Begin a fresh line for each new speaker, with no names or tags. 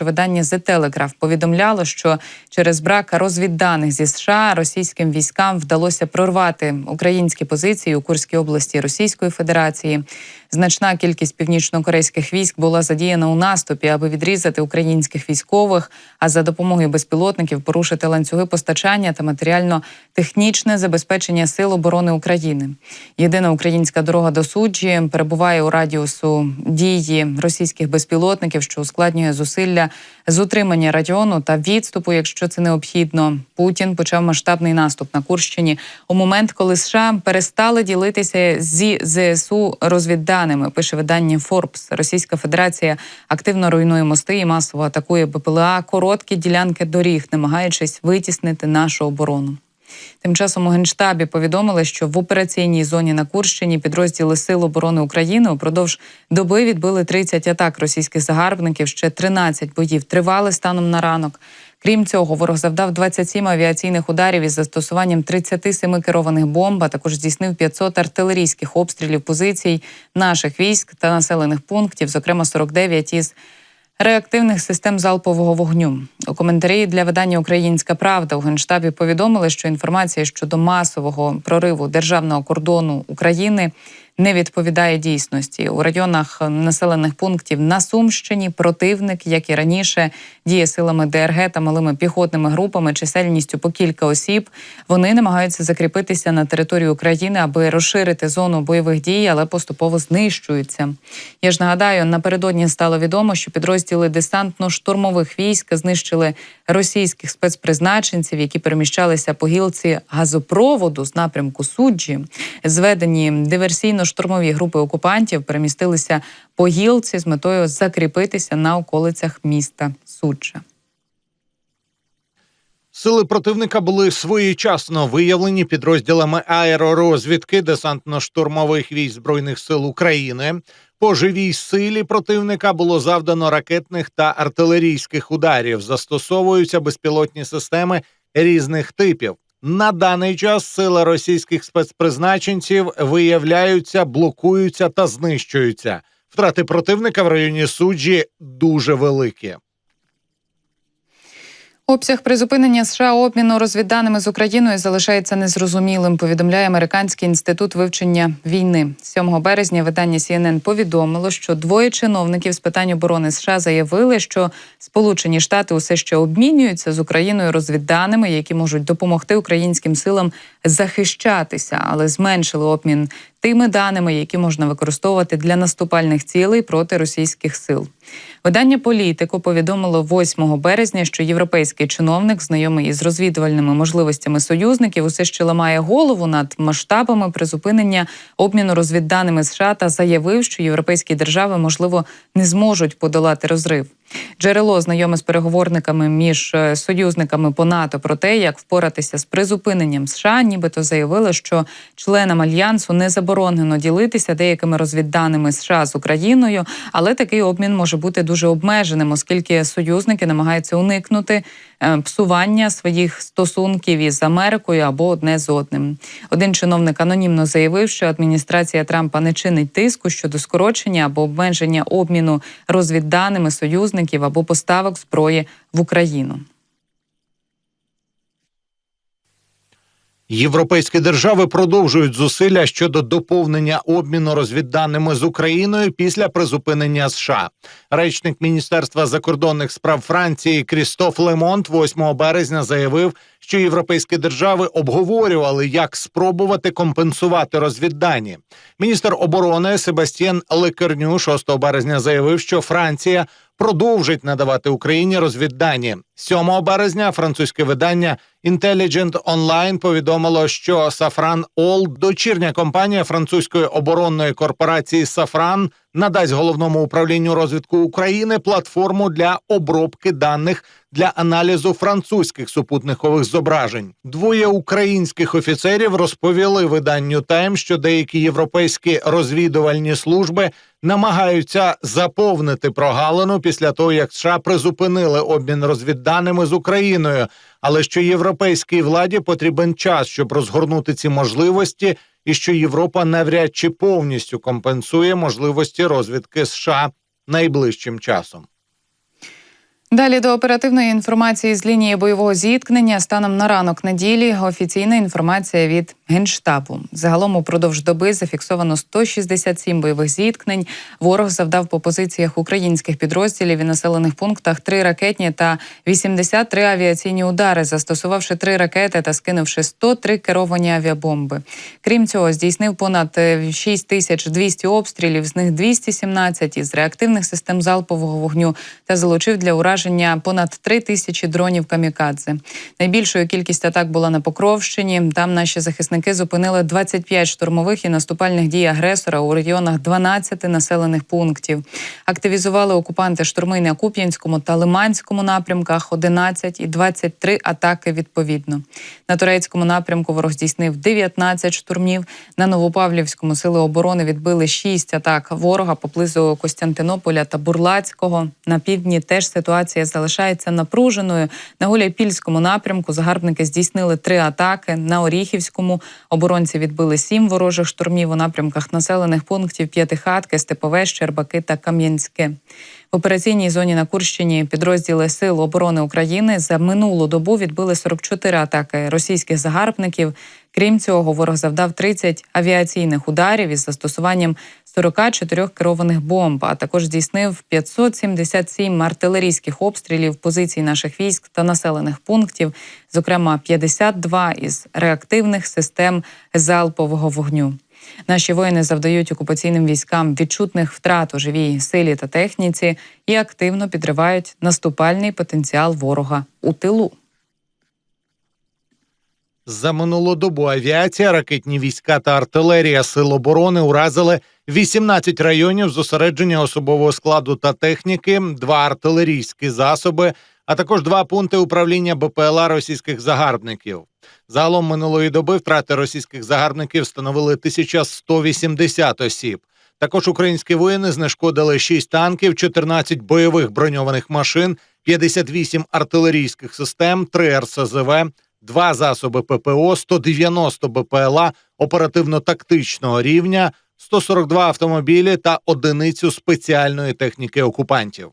Видання The Telegraph повідомляло, що через брак розвідданих зі США російським військам вдалося прорвати українські позиції у Курській області Російської Федерації. Значна кількість північно-корейських військ була задіяна у наступі, аби відрізати українських військових, а за допомогою безпілотників порушити ланцюги постачання та матеріально-технічне забезпечення сил оборони України. Єдина українська дорога до суджі перебуває у радіусу дії російських безпілотників, що ускладнює зусилля з утримання району та відступу, якщо це необхідно. Путін почав масштабний наступ на Курщині у момент, коли США перестали ділитися зі ЗСУ розвідданими. Пише видання Forbes. Російська Федерація активно руйнує мости і масово атакує БПЛА короткі ділянки доріг, намагаючись витіснити нашу оборону. Тим часом у генштабі повідомили, що в операційній зоні на Курщині підрозділи Сил оборони України упродовж доби відбили 30 атак російських загарбників. Ще 13 боїв тривали станом на ранок. Крім цього, ворог завдав 27 авіаційних ударів із застосуванням 37 керованих бомб, а також здійснив 500 артилерійських обстрілів позицій наших військ та населених пунктів, зокрема 49 із реактивних систем залпового вогню. У коментарі для видання Українська Правда у генштабі повідомили, що інформація щодо масового прориву державного кордону України не відповідає дійсності у районах населених пунктів на Сумщині. Противник, як і раніше, діє силами ДРГ та малими піхотними групами, чисельністю по кілька осіб. Вони намагаються закріпитися на території України, аби розширити зону бойових дій, але поступово знищуються. Я ж нагадаю, напередодні стало відомо, що підрозділи десантно-штурмових військ знищили російських спецпризначенців, які переміщалися по гілці газопроводу з напрямку суджі, зведені диверсійно штурмові групи окупантів перемістилися по гілці з метою закріпитися на околицях міста Суджа.
Сили противника були своєчасно виявлені підрозділами аеророзвідки десантно-штурмових військ збройних сил України. По живій силі противника було завдано ракетних та артилерійських ударів. Застосовуються безпілотні системи різних типів. На даний час сили російських спецпризначенців виявляються, блокуються та знищуються. Втрати противника в районі суджі дуже великі.
Обсяг призупинення США обміну розвідданими з Україною залишається незрозумілим. Повідомляє Американський інститут вивчення війни. 7 березня видання CNN повідомило, що двоє чиновників з питань оборони США заявили, що Сполучені Штати усе ще обмінюються з Україною розвідданими, які можуть допомогти українським силам захищатися, але зменшили обмін тими даними, які можна використовувати для наступальних цілей проти російських сил. Видання політико повідомило 8 березня, що європейський чиновник, знайомий із розвідувальними можливостями союзників, усе ще ламає голову над масштабами призупинення обміну розвідданими США та заявив, що європейські держави можливо не зможуть подолати розрив. Джерело знайоме з переговорниками між е, союзниками по НАТО про те, як впоратися з призупиненням США, нібито заявили, що членам альянсу не заборонено ділитися деякими розвідданими США з Україною, але такий обмін може бути дуже обмеженим, оскільки союзники намагаються уникнути е, псування своїх стосунків із Америкою або одне з одним. Один чиновник анонімно заявив, що адміністрація Трампа не чинить тиску щодо скорочення або обмеження обміну розвідданими союзників або поставок зброї в Україну.
Європейські держави продовжують зусилля щодо доповнення обміну розвідданими з Україною після призупинення США. Речник Міністерства закордонних справ Франції Крістоф Лемонт 8 березня заявив, що європейські держави обговорювали, як спробувати компенсувати розвіддані. Міністр оборони Себастьєн Лекерню 6 березня заявив, що Франція продовжить надавати Україні розвіддані. 7 березня французьке видання Intelligent Online повідомило, що Сафран Ол, дочірня компанія французької оборонної корпорації Сафран, надасть головному управлінню розвідку України платформу для обробки даних для аналізу французьких супутникових зображень. Двоє українських офіцерів розповіли виданню Тайм, що деякі європейські розвідувальні служби намагаються заповнити прогалину після того, як США призупинили обмін розвідданими з Україною, але що європейській владі потрібен час, щоб розгорнути ці можливості, і що Європа навряд чи повністю компенсує можливості розвідки США найближчим часом.
Далі до оперативної інформації з лінії бойового зіткнення станом на ранок неділі. Офіційна інформація від генштабу. Загалом упродовж доби зафіксовано 167 бойових зіткнень. Ворог завдав по позиціях українських підрозділів і населених пунктах три ракетні та 83 авіаційні удари, застосувавши три ракети та скинувши 103 керовані авіабомби. Крім цього, здійснив понад е, 6200 обстрілів, з них 217 із реактивних систем залпового вогню та залучив для ураження понад 3 тисячі дронів камікадзе. Найбільшою кількість атак була на Покровщині. Там наші захисники зупинили 25 штурмових і наступальних дій агресора у регіонах 12 населених пунктів. Активізували окупанти штурми на Куп'янському та Лиманському напрямках 11 і 23 атаки відповідно. На турецькому напрямку ворог здійснив 19 штурмів. На Новопавлівському сили оборони відбили 6 атак ворога поблизу Костянтинополя та Бурлацького. На півдні теж ситуація залишається напруженою. На Гуляйпільському напрямку загарбники здійснили три атаки. На Оріхівському оборонці відбили сім ворожих штурмів у напрямках населених пунктів П'ятихатки, Степове, Щербаки та Кам'янське. В операційній зоні на Курщині підрозділи Сил оборони України за минулу добу відбили 44 атаки російських загарбників. Крім цього, ворог завдав 30 авіаційних ударів із застосуванням 44 керованих бомб, а також здійснив 577 артилерійських обстрілів позицій наших військ та населених пунктів, зокрема 52 із реактивних систем залпового вогню. Наші воїни завдають окупаційним військам відчутних втрат у живій силі та техніці і активно підривають наступальний потенціал ворога у тилу.
За минулу добу авіація, ракетні війська та артилерія сил оборони уразили 18 районів зосередження особового складу та техніки, два артилерійські засоби, а також два пункти управління БПЛА російських загарбників. Загалом минулої доби втрати російських загарбників становили 1180 осіб. Також українські воїни знешкодили 6 танків, 14 бойових броньованих машин, 58 артилерійських систем, 3 РСЗВ, два засоби ППО, 190 БПЛА оперативно-тактичного рівня, 142 автомобілі та одиницю спеціальної техніки окупантів.